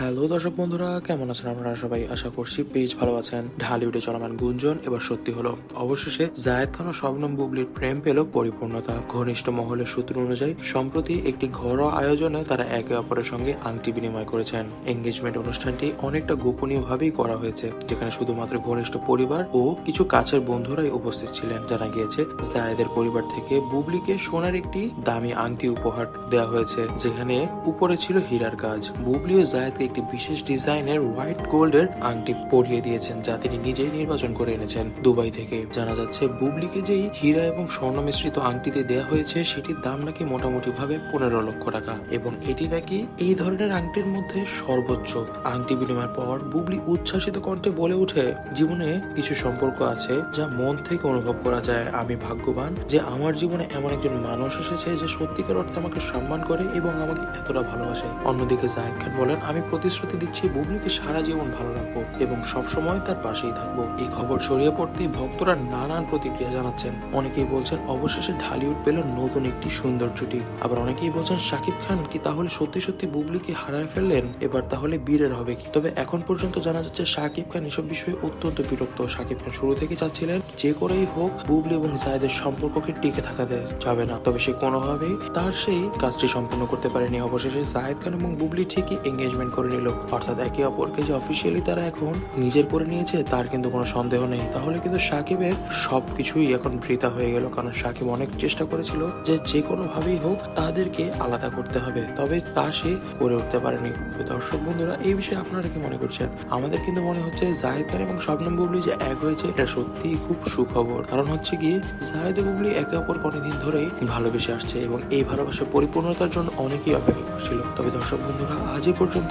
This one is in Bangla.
হ্যালো দর্শক বন্ধুরা, কেমন আছেন আপনারা সবাই? আশা করছি পেজ ভালো আছেন। ঢালিউডে চলমান গুঞ্জন এবার সত্যি হলো। অবশেষে জায়েদ খান ও শবনম বুবলির প্রেম পেল পরিপূর্ণতা। ঘনিষ্ঠ মহলের সূত্র অনুযায়ী, সম্প্রতি একটি ঘরোয়া আয়োজনে তারা একে অপরের সঙ্গে আংটি বিনিময় করেছেন। এঙ্গেজমেন্ট অনুষ্ঠানটি অনেকটা গোপনীয় ভাবেই করা হয়েছে, যেখানে শুধুমাত্র ঘনিষ্ঠ পরিবার ও কিছু কাছের বন্ধুরাই উপস্থিত ছিলেন। জানা গিয়েছে, জায়েদের পরিবার থেকে বুবলিকে সোনার একটি দামি আংটি উপহার দেওয়া হয়েছে, যেখানে উপরে ছিল হীরার কাজ বুবলি ও জায়েদকে একটি বিশেষ ডিজাইনের হোয়াইট গোল্ডের আংটি পরিয়ে দিয়েছেন, যা তিনি নিজেই নির্বাচন করে এনেছেন। দুবাই থেকে জানা যাচ্ছে, বুবলিকে যেই হীরা এবং স্বর্ণ মিশ্রিত আংটিতে দেওয়া হয়েছে, সেটির দাম নাকি মোটামুটি ভাবে পনেরো লক্ষ টাকা। এবং এটি নাকি এই ধরনের আংটির মধ্যে সর্বোচ্চ। আংটি বিনিময়ের পর বুবলি উচ্ছ্বাসিত কণ্ঠে বলে উঠে জীবনে কিছু সম্পর্ক আছে যা মন থেকে অনুভব করা যায়। আমি ভাগ্যবান যে আমার জীবনে এমন একজন মানুষ এসেছে যে সত্যিকার অর্থে আমাকে সম্মান করে এবং আমাকে এতটা ভালোবাসে। অন্যদিকে জাহিদ খান বলেন, আমি প্রতিশ্রুতি দিচ্ছি বুবলিকে সারা জীবন ভালো রাখব এবং সবসময় তার পাশেই থাকব। এই খবর ছড়িয়ে পড়তেই ভক্তরা নানান প্রতিক্রিয়া জানাচ্ছেন। অনেকেই বলছেন, অবশেষে ঢালিউড পেল নতুন একটি সুন্দর জুটি আবার অনেকেই বলছেন, শাকিব খান কি তাহলে সত্যি সত্যি বুবলিকে হারায় ফেললেন? এবার তাহলে বীরের হবে কি? তবে এখন পর্যন্ত জানা যাচ্ছে, শাকিব খান এসব বিষয়ে অত্যন্ত বিরক্ত। শাকিব খান শুরু থেকে চাচ্ছিলেন, যে করেই হোক, বুবলি এবং জায়দের সম্পর্ককে টিকে থাকাতে যাবে না। তবে সে কোনোভাবেই তার সেই কাজটি সম্পূর্ণ করতে পারেনি। অবশেষে জায়েদ খান এবং বুবলি ঠিকই এঙ্গেজমেন্ট করে নিল। অর্থাৎ একে অপরকে যে অফিসিয়ালি তারা এখন নিজের করে নিয়েছে, তার কিন্তু কোনো সন্দেহ নেই। তাহলে কিন্তু সাকিবের সবকিছুই এখন বৃথা হয়ে গেল, কারণ সাকিব অনেক চেষ্টা করেছিল যে যে কোনো ভাবেই হোক তাদেরকে আলাদা করতে হবে, তবে তা সে করে উঠতে পারেনি। দর্শক বন্ধুরা, এই বিষয়ে আপনারা কি মনে করছেন? আমাদের কিন্তু মনে হচ্ছে জাহেদ খান এবং শবনম বুবলি যে এক হয়েছে, এটা সত্যিই খুব সুখবর। কারণ হচ্ছে গিয়ে জাহেদ বুবলি একে অপরকে অনেকদিন ধরেই ভালোবেসে আসছে এবং এই ভালোবাসার পরিপূর্ণতার জন্য অনেকেই অপেক্ষা করছিল। তবে দর্শক বন্ধুরা, আজ এ পর্যন্ত